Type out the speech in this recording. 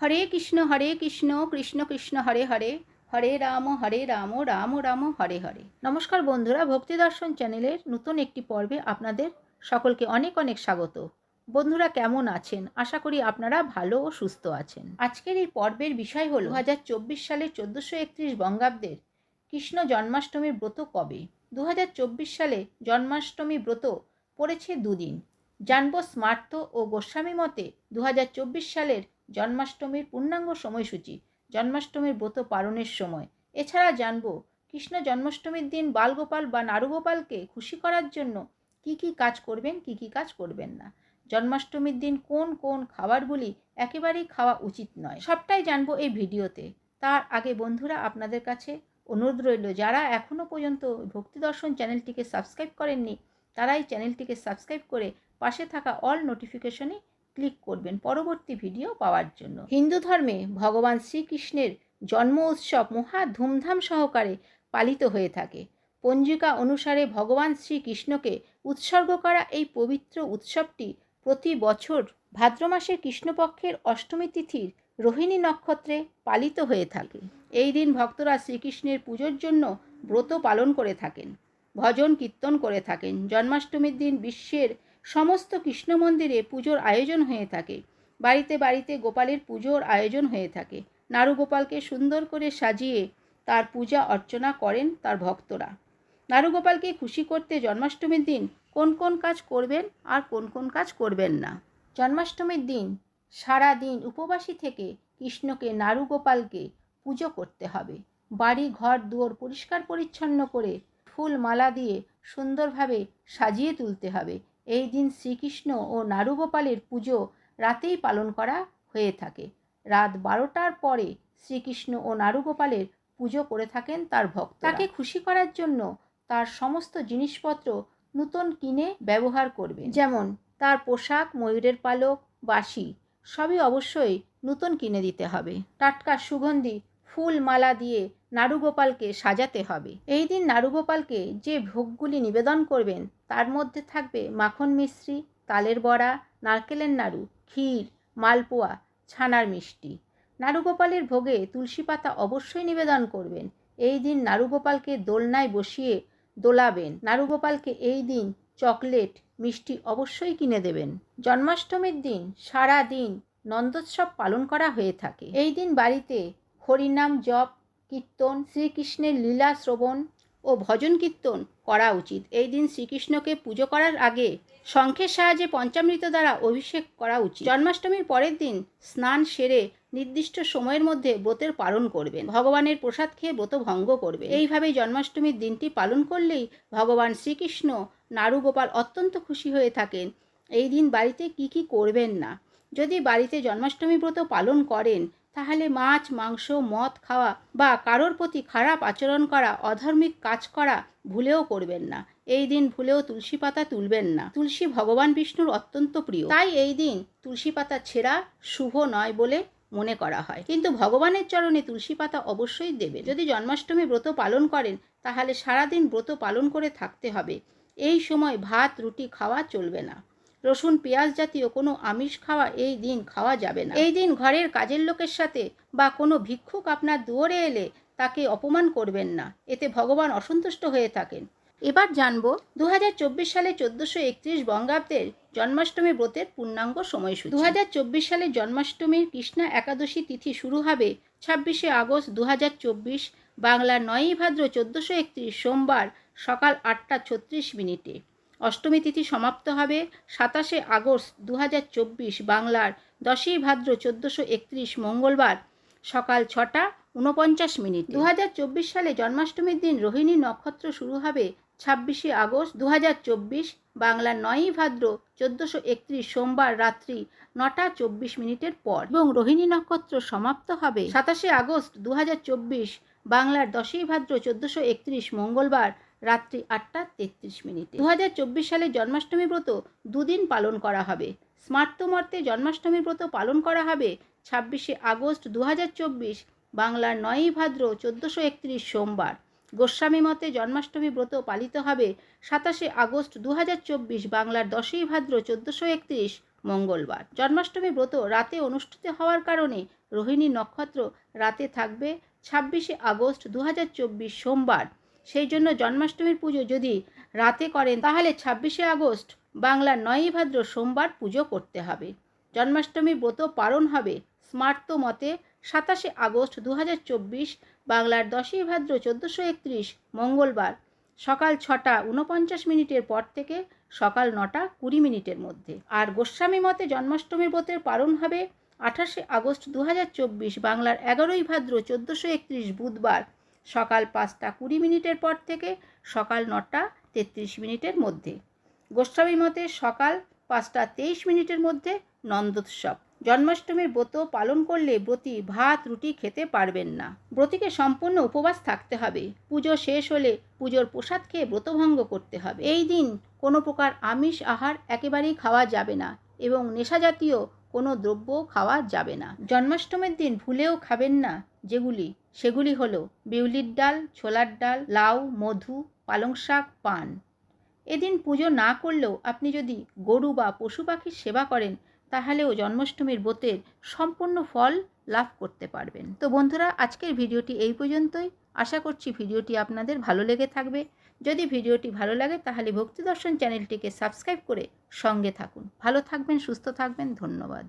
হরে কৃষ্ণ হরে কৃষ্ণ কৃষ্ণ কৃষ্ণ, হরে হরে হরে রাম হরে রাম রাম রাম, হরে হরে। নমস্কার বন্ধুরা, ভক্তি দর্শন চ্যানেলের নতুন একটি পর্বে আপনাদের সকলকে অনেক অনেক স্বাগত। বন্ধুরা, কেমন আছেন? আশা করি আপনারা ভালো ও সুস্থ আছেন। আজকের এই পর্বের বিষয় হল দু হাজার চব্বিশ সালের চোদ্দোশো একত্রিশ বঙ্গাব্দের কৃষ্ণ জন্মাষ্টমীর ব্রত কবে? দু হাজার চব্বিশ সালে জন্মাষ্টমী ব্রত পড়েছে দুদিন। জানব স্মার্ত ও গোস্বামী মতে দু হাজার চব্বিশ সালের জন্মাষ্টমীর পূর্ণাঙ্গ সময়সূচি, জন্মাষ্টমীর ব্রত পালনের সময়। এছাড়া জানব, কৃষ্ণ জন্মাষ্টমীর দিন বালগোপাল বা নারুগোপালকে খুশি করার জন্য কি কি কাজ করবেন, কি কি কাজ করবেন না? জন্মাষ্টমীর দিন কোন কোন খাবারগুলি একেবারেই খাওয়া উচিত নয়? সবটাই জানব এই ভিডিওতে। তার আগে বন্ধুরা, আপনাদের কাছে অনুরোধ রইল, যারা এখনও পর্যন্ত ভক্তি দর্শন চ্যানেলটিকে সাবস্ক্রাইব করেননি তারাই চ্যানেলটিকে সাবস্ক্রাইব করে পাশে থাকা অল নোটিফিকেশনে ক্লিক করবেন পরবর্তী ভিডিও পাওয়ার জন্য। হিন্দু ধর্মে ভগবান শ্রীকৃষ্ণের জন্ম উৎসব মহা ধুমধাম সহকারে পালিত হয়ে থাকে। পঞ্জিকা অনুসারে ভগবান শ্রীকৃষ্ণকে উৎসর্গ করা এই পবিত্র উৎসবটি প্রতি বছর ভাদ্র মাসের কৃষ্ণপক্ষের অষ্টমী তিথির রোহিণী নক্ষত্রে পালিত হয়ে থাকে। এই দিন ভক্তরা শ্রীকৃষ্ণের পুজোর জন্য ব্রত পালন করে থাকেন, ভজন কীর্তন করে থাকেন। জন্মাষ্টমীর দিন বিশ্বের সমস্ত কৃষ্ণ মন্দিরে পুজোর আয়োজন হয়ে থাকে। বাড়িতে বাড়িতে গোপালের পুজোর আয়োজন হয়ে থাকে। নারুগোপালকে সুন্দর করে সাজিয়ে তার পূজা অর্চনা করেন তার ভক্তরা। নারুগোপালকে খুশি করতে জন্মাষ্টমীর দিন কোন কোন কাজ করবেন আর কোন কোন কাজ করবেন না। জন্মাষ্টমীর দিন সারা দিন উপবাসী থেকে কৃষ্ণকে নারুগোপালকে পুজো করতে হবে। বাড়ি, ঘর, দুয়ার পরিষ্কার পরিচ্ছন্ন করে ফুল মালা দিয়ে সুন্দরভাবে সাজিয়ে তুলতে হবে। এই দিন শ্রীকৃষ্ণ ও নারুগোপালের পুজো রাতেই পালন করা হয়ে থাকে। রাত বারোটার পরে শ্রীকৃষ্ণ ও নারুগোপালের পুজো করে থাকেন তার ভক্ত তাকে খুশি করার জন্য তার সমস্ত জিনিসপত্র নূতন কিনে ব্যবহার করবে যেমন তার পোশাক, ময়ূরের পালক বাসি সবই অবশ্যই নূতন কিনে দিতে হবে। টাটকা সুগন্ধি ফুল মালা দিয়ে নারুগোপালকে সাজাতে হবে। এই দিন নারুগোপালকে যে ভোগগুলি নিবেদন করবেন, তার মধ্যে থাকবে মাখন মিশ্রি, তালের বড়া, নারকেলের নাড়ু, ক্ষীর, মালপোয়া, ছানার মিষ্টি। নারুগোপালের ভোগে তুলসী পাতা অবশ্যই নিবেদন করবেন। এই দিন নারুগোপালকে দোলনায় বসিয়ে দোলাবেন। নারুগোপালকে এই দিন চকলেট, মিষ্টি অবশ্যই কিনে দেবেন। জন্মাষ্টমীর দিন সারা দিন নন্দোৎসব পালন করা হয়ে থাকে। এই দিন বাড়িতে হরিনাম জপ, কীর্তন, শ্রীকৃষ্ণের লীলা শ্রবণ ও ভজন কীর্তন করা উচিত। এই দিন শ্রীকৃষ্ণকে পুজো করার আগে শঙ্খের সাহায্যে পঞ্চামৃত দ্বারা অভিষেক করা উচিত। জন্মাষ্টমীর পরের দিন স্নান সেরে নির্দিষ্ট সময়ের মধ্যে ব্রতের পালন করবেন। ভগবানের প্রসাদ খেয়ে ব্রত ভঙ্গ করবে এইভাবেই জন্মাষ্টমীর দিনটি পালন করলেই ভগবান শ্রীকৃষ্ণ নারুগোপাল অত্যন্ত খুশি হয়ে থাকেন। এই দিন বাড়িতে কি কি করবেন না? যদি বাড়িতে জন্মাষ্টমী ব্রত পালন করেন, তাহলে মাছ, মাংস, মদ খাওয়া বা কারোর প্রতি খারাপ আচরণ করা, অধার্মিক কাজ করা ভুলেও করবেন না। এই দিন ভুলেও তুলসী পাতা তুলবেন না। তুলসী ভগবান বিষ্ণুর অত্যন্ত প্রিয়। তাই এই দিন তুলসী পাতা ছেঁড়া শুভ নয় বলে মনে করা হয়। কিন্তু ভগবানের চরণে তুলসী পাতা অবশ্যই দেবে যদি জন্মাষ্টমী ব্রত পালন করেন, তাহলে সারাদিন ব্রত পালন করে থাকতে হবে। এই সময় ভাত, রুটি খাওয়া চলবে না। রসুন, পেঁয়াজ জাতীয় কোনো আমিষ খাওয়া এই দিন খাওয়া যাবে না। এই দিন ঘরের কাজের লোকের সাথে বা কোনো ভিক্ষুক আপনার দুয়ারে এলে তাকে অপমান করবেন না। এতে ভগবান অসন্তুষ্ট হয়ে থাকেন। এবার জানব দু সালে চোদ্দোশো একত্রিশ বঙ্গাব্দের জন্মাষ্টমী ব্রতের পূর্ণাঙ্গ সময়সূচি। দু হাজার চব্বিশ সালে জন্মাষ্টমীর কৃষ্ণা একাদশী তিথি শুরু হবে ছাব্বিশে আগস্ট দু হাজার চব্বিশ, বাংলার নয়ই ভাদ্র চোদ্দোশো একত্রিশ সোমবার সকাল আটটা ছত্রিশ মিনিটে। অষ্টমী তিথি সমাপ্ত হবে সাতাশে আগস্ট দুহাজার চব্বিশ বাংলার দশই ভাদ্র চোদ্দোশো একত্রিশ মঙ্গলবার সকাল ছটা উনপঞ্চাশ মিনিট। দু হাজার চব্বিশ সালে জন্মাষ্টমীর দিন রোহিণী নক্ষত্র শুরু হবে ছাব্বিশে আগস্ট দু হাজার চব্বিশ বাংলার নয়ই ভাদ্র চোদ্দোশো একত্রিশ সোমবার রাত্রি নটা চব্বিশ মিনিটের পর এবং রোহিণী নক্ষত্র সমাপ্ত হবে সাতাশে আগস্ট দু হাজার চব্বিশ বাংলার দশই ভাদ্র চোদ্দোশো একত্রিশ মঙ্গলবার রাত্রি আটটা তেত্রিশ মিনিটে। দু সালে জন্মাষ্টমী ব্রত দুদিন পালন করা হবে। স্মার্তমর্তে জন্মাষ্টমী ব্রত পালন করা হবে ছাব্বিশে আগস্ট দু হাজার চব্বিশ, বাংলার নয়ই ভাদ্র চোদ্দোশো একত্রিশ সোমবার। গোস্বামী মতে জন্মাষ্টমী ব্রত পালিত হবে সাতাশে আগস্ট দু বাংলার দশই ভাদ্র চোদ্দোশো একত্রিশ, মঙ্গলবার। জন্মাষ্টমী ব্রত রাতে অনুষ্ঠিত হওয়ার কারণে রোহিণী নক্ষত্র রাতে থাকবে ছাব্বিশে আগস্ট দু হাজার চব্বিশ সোমবার। সেই জন্য জন্মাষ্টমীর পুজো যদি রাতে করেন, তাহলে ছাব্বিশে আগস্ট বাংলার নয়ই ভাদ্র সোমবার পুজো করতে হবে। জন্মাষ্টমী ব্রত পালন হবে স্মার্ত মতে সাতাশে আগস্ট দু হাজার চব্বিশ বাংলার দশই ভাদ্র চোদ্দোশো একত্রিশ মঙ্গলবার সকাল ছটা উনপঞ্চাশ মিনিটের পর থেকে সকাল নটা কুড়ি মিনিটের মধ্যে। আর গোস্বামী মতে জন্মাষ্টমীর ব্রতের পালন হবে আঠাশে আগস্ট দু হাজার চব্বিশ বাংলার এগারোই ভাদ্র চোদ্দোশো একত্রিশ বুধবার সকাল পাঁচটা কুড়ি মিনিটের পর থেকে সকাল নটা তেত্রিশ মিনিটের মধ্যে। গোস্বামী মতে সকাল পাঁচটা তেইশ মিনিটের মধ্যে নন্দোৎসব। জন্মাষ্টমীর ব্রত পালন করলে ব্রতী ভাত, রুটি খেতে পারবেন না। ব্রতীকে সম্পূর্ণ উপবাস থাকতে হবে। পুজো শেষ হলে পুজোর প্রসাদ খেয়ে ব্রতভঙ্গ করতে হবে। এই দিন কোনো প্রকার আমিষ আহার একেবারেই খাওয়া যাবে না এবং নেশাজাতীয় কোনো দ্রব্য খাওয়া যাবে না। জন্মাষ্টমীর দিন ভুলেও খাবেন না যেগুলি সেগুলি হলো বিউলির ডাল, ছোলার ডাল, লাউ, মধু, পালং শাক, পান। এদিন পুজো না করলেও আপনি যদি গরু বা পশু পাখির সেবা করেন, তাহলেও জন্মাষ্টমীর ব্রতের সম্পূর্ণ ফল লাভ করতে পারবেন। তো বন্ধুরা, আজকের ভিডিওটি এই পর্যন্তই। আশা করছি ভিডিওটি আপনাদের ভালো লেগে থাকবে। যদি ভিডিওটি ভালো লাগে, তাহলে ভক্তি দর্শন চ্যানেলটিকে সাবস্ক্রাইব করে সঙ্গে থাকুন। ভালো থাকবেন, সুস্থ থাকবেন, ধন্যবাদ।